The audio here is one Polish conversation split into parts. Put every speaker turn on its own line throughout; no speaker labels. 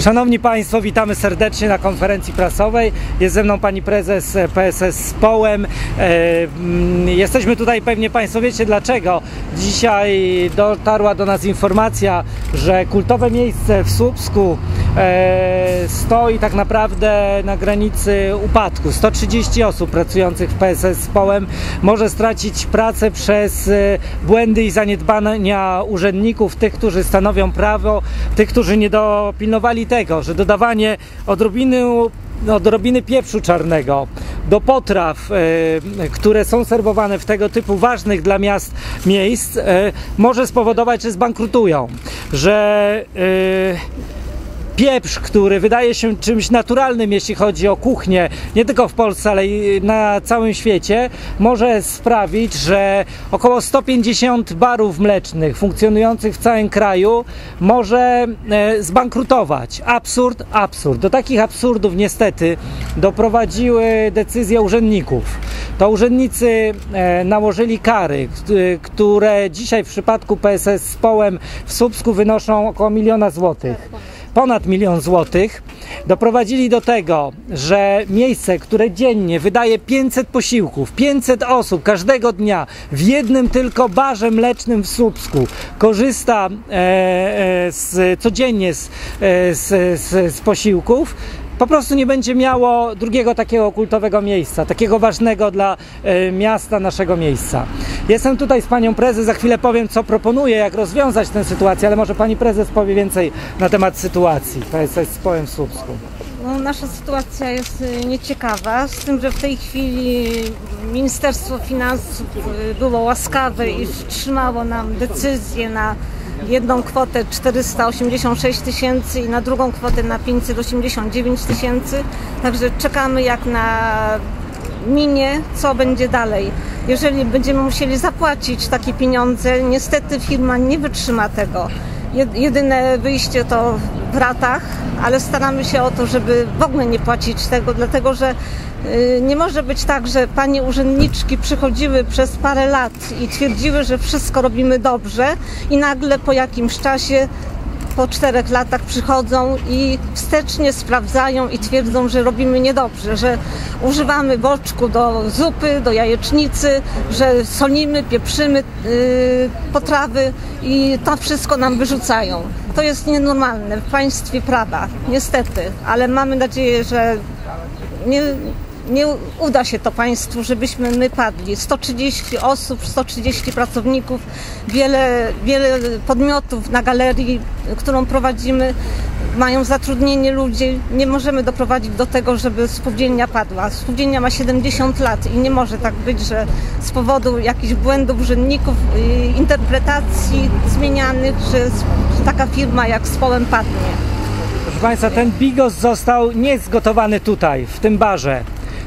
Szanowni Państwo, witamy serdecznie na konferencji prasowej. Jest ze mną pani prezes PSS z Połem. E, mm, jesteśmy tutaj, pewnie Państwo wiecie dlaczego. Dzisiaj dotarła do nas informacja, że kultowe miejsce w Słupsku e, stoi tak naprawdę na granicy upadku. 130 osób pracujących w PSS z Połem może stracić pracę przez e, błędy i zaniedbania urzędników, tych, którzy stanowią prawo, tych, którzy nie dopilnowali tego, że dodawanie odrobiny odrobiny pieprzu czarnego do potraw, e, które są serwowane w tego typu ważnych dla miast miejsc, e, może spowodować, że zbankrutują, że e, pieprz, który wydaje się czymś naturalnym, jeśli chodzi o kuchnię, nie tylko w Polsce, ale i na całym świecie, może sprawić, że około 150 barów mlecznych funkcjonujących w całym kraju może e, zbankrutować. Absurd, absurd. Do takich absurdów niestety doprowadziły decyzje urzędników. To urzędnicy e, nałożyli kary, które dzisiaj w przypadku PSS z Połem w Słupsku wynoszą około miliona złotych ponad milion złotych, doprowadzili do tego, że miejsce, które dziennie wydaje 500 posiłków, 500 osób każdego dnia w jednym tylko barze mlecznym w Słupsku korzysta e, e, z, codziennie z, e, z, z, z posiłków, po prostu nie będzie miało drugiego takiego kultowego miejsca, takiego ważnego dla y, miasta naszego miejsca. Jestem tutaj z panią prezes, za chwilę powiem, co proponuję, jak rozwiązać tę sytuację, ale może pani prezes powie więcej na temat sytuacji PSS z Połem w Słupsku.
No, nasza sytuacja jest y, nieciekawa, z tym, że w tej chwili Ministerstwo Finansów y, było łaskawe i wstrzymało nam decyzję na jedną kwotę 486 tysięcy i na drugą kwotę na 589 tysięcy. Także czekamy jak na minie, co będzie dalej. Jeżeli będziemy musieli zapłacić takie pieniądze, niestety firma nie wytrzyma tego. Jedyne wyjście to ratach, ale staramy się o to, żeby w ogóle nie płacić tego, dlatego że y, nie może być tak, że panie urzędniczki przychodziły przez parę lat i twierdziły, że wszystko robimy dobrze i nagle po jakimś czasie po czterech latach przychodzą i wstecznie sprawdzają i twierdzą, że robimy niedobrze, że używamy boczku do zupy, do jajecznicy, że solimy, pieprzymy yy, potrawy i to wszystko nam wyrzucają. To jest nienormalne w państwie prawa, niestety, ale mamy nadzieję, że nie, nie uda się to Państwu, żebyśmy my padli. 130 osób, 130 pracowników, wiele, wiele podmiotów na galerii, którą prowadzimy, mają zatrudnienie ludzi. Nie możemy doprowadzić do tego, żeby spółdzielnia padła. Spółdzielnia ma 70 lat i nie może tak być, że z powodu jakichś błędów urzędników, interpretacji zmienianych, że taka firma jak Społem padnie.
Proszę Państwa, ten bigos został nie zgotowany tutaj, w tym barze.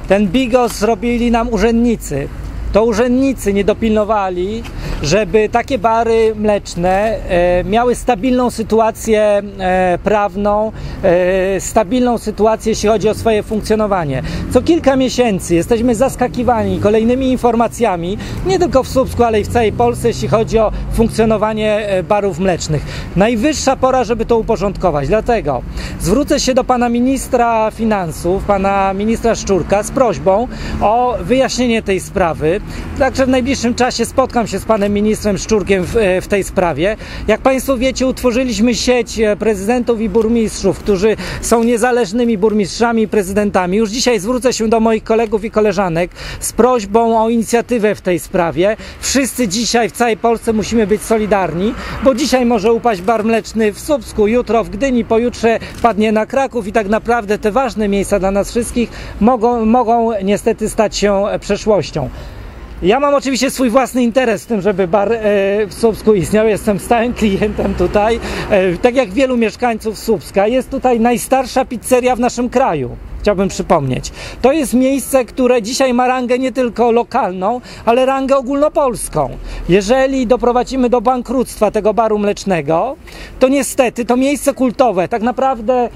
Ten bigos zrobili nam urzędnicy. To urzędnicy nie dopilnowali, żeby takie bary mleczne e, miały stabilną sytuację e, prawną, e, stabilną sytuację, jeśli chodzi o swoje funkcjonowanie. Co kilka miesięcy jesteśmy zaskakiwani kolejnymi informacjami, nie tylko w Słupsku, ale i w całej Polsce, jeśli chodzi o funkcjonowanie barów mlecznych. Najwyższa pora, żeby to uporządkować. Dlatego zwrócę się do pana ministra finansów, pana ministra Szczurka z prośbą o wyjaśnienie tej sprawy. Także w najbliższym czasie spotkam się z panem ministrem Szczurkiem w, e, w, tej sprawie. Jak Państwo wiecie, utworzyliśmy sieć e, prezydentów i burmistrzów, którzy są niezależnymi burmistrzami i prezydentami. Już dzisiaj zwrócę się do moich kolegów i koleżanek z prośbą o inicjatywę w tej sprawie. Wszyscy dzisiaj w całej Polsce musimy być solidarni, bo dzisiaj może upaść bar mleczny w Słupsku, jutro w Gdyni, pojutrze padnie na Kraków i tak naprawdę te ważne miejsca dla nas wszystkich mogą, mogą niestety stać się przeszłością. Ja mam oczywiście swój własny interes w tym, żeby bar e, w Słupsku istniał. Jestem stałym klientem tutaj. E, tak jak wielu mieszkańców Słupska, jest tutaj najstarsza pizzeria w naszym kraju. Chciałbym przypomnieć. To jest miejsce, które dzisiaj ma rangę nie tylko lokalną, ale rangę ogólnopolską. Jeżeli doprowadzimy do bankructwa tego baru mlecznego, to niestety to miejsce kultowe, tak naprawdę,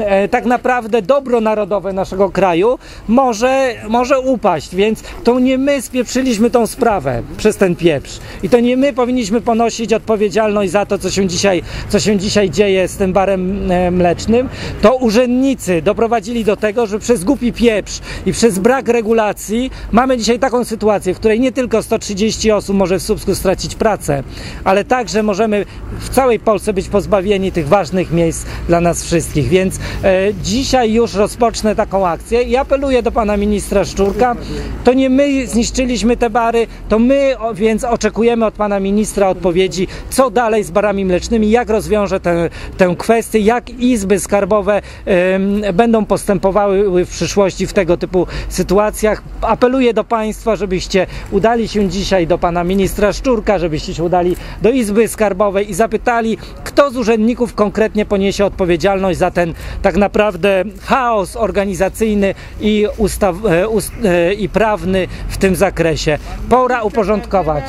e, tak naprawdę dobro narodowe naszego kraju może, może upaść, więc to nie my spieprzyliśmy tą sprawę przez ten pieprz. I to nie my powinniśmy ponosić odpowiedzialność za to, co się dzisiaj, co się dzisiaj dzieje z tym barem e, mlecznym. To urzędnicy doprowadzili do tego, że przez głupi pieprz i przez brak regulacji mamy dzisiaj taką sytuację, w której nie tylko 130 osób może w Słupsku stracić pracę, ale także możemy w całej Polsce być pozbawieni tych ważnych miejsc dla nas wszystkich. Więc e, dzisiaj już rozpocznę taką akcję i apeluję do pana ministra Szczurka. To nie my zniszczyliśmy te bary, to my więc oczekujemy od pana ministra odpowiedzi, co dalej z barami mlecznymi, jak rozwiąże tę, kwestię, jak izby skarbowe będą postępowały w przyszłości w tego typu sytuacjach. Apeluję do państwa, żebyście udali się dzisiaj do pana ministra Szczurka, żebyście się udali do izby skarbowej i zapytali, kto z urzędników konkretnie poniesie odpowiedzialność za ten tak naprawdę chaos organizacyjny i, ustaw, e, ust, e, i prawny w tym zakresie. Pora uporządkować.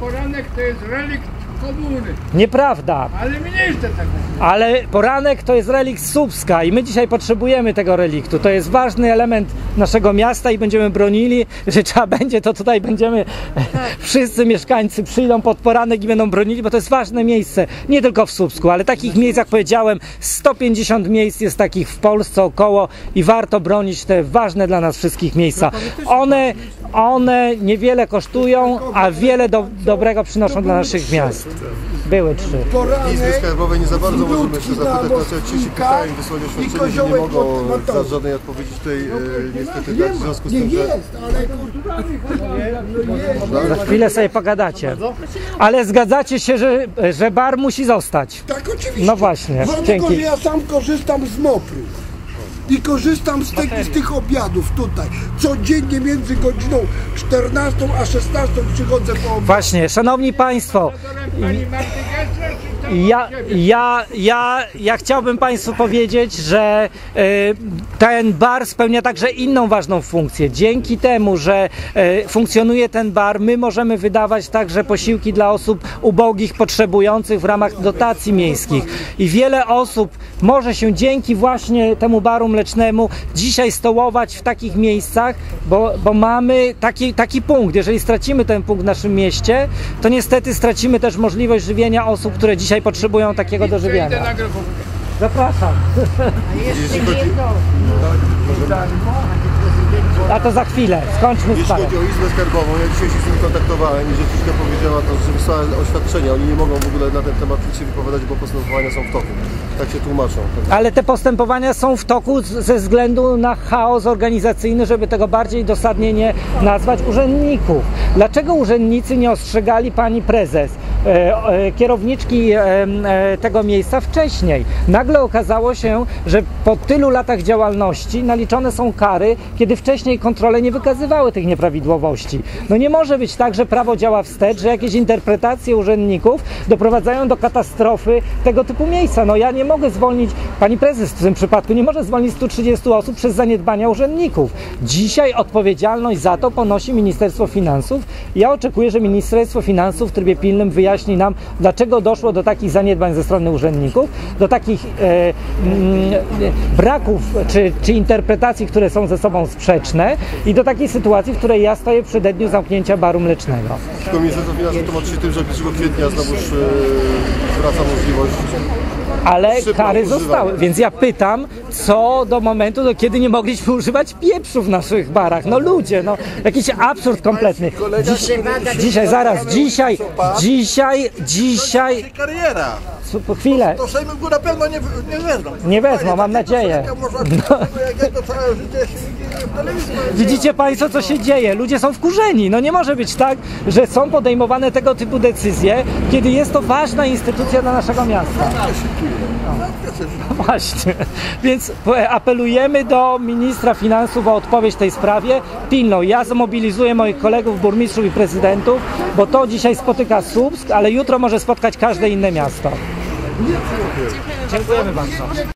Poranek to jest relikt komuny,
Nieprawda,
ale mniejsze tak
ale poranek to jest relikt Słupska i my dzisiaj potrzebujemy tego reliktu. To jest ważny element naszego miasta i będziemy bronili, że trzeba będzie, to tutaj będziemy, wszyscy mieszkańcy przyjdą pod poranek i będą bronili, bo to jest ważne miejsce, nie tylko w Słupsku, ale takich miejsc, jak powiedziałem, 150 miejsc jest takich w Polsce około i warto bronić te ważne dla nas wszystkich miejsca. One, one niewiele kosztują, a wiele do, dobrego przynoszą dla naszych miast. Były trzy.
Izby Skarbowej nie za bardzo możemy się zapytać, znaczy ci się pytają, wysłali oświadczenie, że nie mogą za żadnej odpowiedzi tutaj e, niestety dać, w związku z tym, że
Za chwilę sobie pogadacie. Ale zgadzacie się, że, że bar musi zostać.
Tak, oczywiście.
No właśnie,
Dlatego,
dzięki.
że ja sam korzystam z MOPR-u. I korzystam z, tych- z tych obiadów tutaj. Codziennie między godziną 14 a 16 przychodzę po obiad.
Właśnie, szanowni państwo, ja, ja, ja, ja chciałbym Państwu powiedzieć, że e, ten bar spełnia także inną ważną funkcję. Dzięki temu, że e, funkcjonuje ten bar, my możemy wydawać także posiłki dla osób ubogich, potrzebujących w ramach dotacji miejskich. I wiele osób może się dzięki właśnie temu baru mlecznemu dzisiaj stołować w takich miejscach, bo, bo mamy taki, taki punkt. Jeżeli stracimy ten punkt w naszym mieście, to niestety stracimy też możliwość żywienia osób, które dzisiaj potrzebują takiego
idę
dożywiania.
na grochówkę.
Zapraszam.
jeśli chodzi,
A to za chwilę. Skończmy
jeśli
sprawę.
chodzi o Izbę Skarbową, ja dzisiaj się z nimi kontaktowałem i rzeczniczka powiedziała to, że wysłała oświadczenia, oni nie mogą w ogóle na ten temat się wypowiadać, bo postępowania są w toku. Tak się tłumaczą.
Ale te postępowania są w toku ze względu na chaos organizacyjny, żeby tego bardziej dosadnie nie nazwać urzędników. Dlaczego urzędnicy nie ostrzegali pani prezes, kierowniczki e, e, tego miejsca wcześniej? Nagle okazało się, że po tylu latach działalności naliczone są kary, kiedy wcześniej kontrole nie wykazywały tych nieprawidłowości. No nie może być tak, że prawo działa wstecz, że jakieś interpretacje urzędników doprowadzają do katastrofy tego typu miejsca. No ja nie mogę zwolnić, pani prezes w tym przypadku nie może zwolnić 130 osób przez zaniedbania urzędników. Dzisiaj odpowiedzialność za to ponosi Ministerstwo Finansów. Ja oczekuję, że Ministerstwo Finansów w trybie pilnym wyjaśni nam, dlaczego doszło do takich zaniedbań ze strony urzędników, do takich e, mm, braków czy, czy interpretacji, które są ze sobą sprzeczne i do takiej sytuacji, w której ja stoję przy dniu zamknięcia baru mlecznego.
Tylko Ministerstwo Finansów tłumaczy się tym, że 1 kwietnia znowuż e, wraca możliwość
Ale kary zostały, więc ja pytam, co do momentu, do kiedy nie mogliśmy używać pieprzu w naszych barach. No ludzie, no jakiś absurd kompletny. Dziś, dzisiaj, zaraz, dzisiaj, dzisiaj, dzisiaj,
kariera.
Po chwilę,
To Sejmu go na pewno nie, nie wezmą.
Nie wezmą, mam nadzieję.
Jak ja to całe życie telewizji.
widzicie Państwo, co się dzieje. Ludzie są wkurzeni. No nie może być tak, że są podejmowane tego typu decyzje, kiedy jest to ważna instytucja dla naszego miasta. No Właśnie. Więc e, apelujemy do ministra finansów o odpowiedź w tej sprawie pilną. Ja zmobilizuję moich kolegów, burmistrzów i prezydentów, bo to dzisiaj spotyka Słupsk, ale jutro może spotkać każde inne miasto. 이게 바로 그 찐팬을 봤어.